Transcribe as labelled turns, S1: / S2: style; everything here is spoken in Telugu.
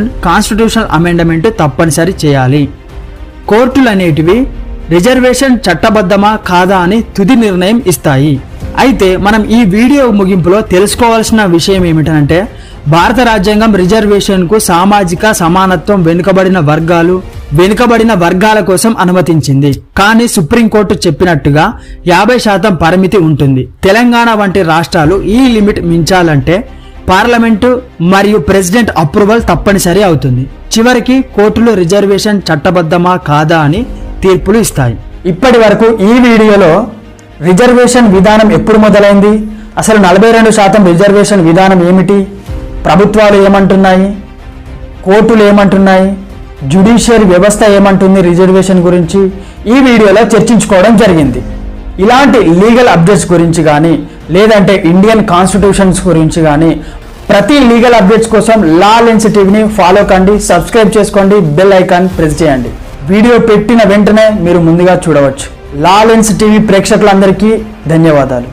S1: కాన్స్టిట్యూషనల్ అమెండమెంట్ తప్పనిసరి చేయాలి. కోర్టులు అనేటివి రిజర్వేషన్ చట్టబద్ధమా కాదా అని తుది నిర్ణయం ఇస్తాయి. అయితే మనం ఈ వీడియో ముగింపులో తెలుసుకోవాల్సిన విషయం ఏమిటంటే భారత రాజ్యాంగం రిజర్వేషన్కు సామాజిక సమానత్వం వెనుకబడిన వర్గాలు వెనుకబడిన వర్గాల కోసం అనుమతించింది. కానీ సుప్రీంకోర్టు చెప్పినట్టుగా యాభై శాతం పరిమితి ఉంటుంది. తెలంగాణ వంటి రాష్ట్రాలు ఈ లిమిట్ మించాలంటే పార్లమెంటు మరియు ప్రెసిడెంట్ అప్రూవల్ తప్పనిసరి అవుతుంది. చివరికి కోర్టులు రిజర్వేషన్ చట్టబద్ధమా కాదా అని తీర్పులు ఇస్తాయి. ఇప్పటి వరకు ఈ వీడియోలో రిజర్వేషన్ విధానం ఎప్పుడు మొదలైంది? అసలు నలభై రెండు శాతం రిజర్వేషన్ విధానం ఏమిటి? ప్రభుత్వాలు ఏమంటున్నాయి? కోర్టులు ఏమంటున్నాయి? జ్యుడిషియరీ వ్యవస్థ ఏమంటుంది రిజర్వేషన్ గురించి? ఈ వీడియోలో చర్చించుకోవడం జరిగింది. ఇలాంటి లీగల్ అప్డేట్స్ గురించి కానీ లేదంటే ఇండియన్ కాన్స్టిట్యూషన్స్ గురించి కానీ ప్రతి లీగల్ అప్డేట్స్ కోసం లా లెన్స్ టీవీని ఫాలో కండి సబ్స్క్రైబ్ చేసుకోండి బెల్ ఐకాన్ ప్రెస్ చేయండి. వీడియో పెట్టిన వెంటనే మీరు ముందుగా చూడవచ్చు. లా లెన్స్ టీవీ ప్రేక్షకులందరికీ ధన్యవాదాలు.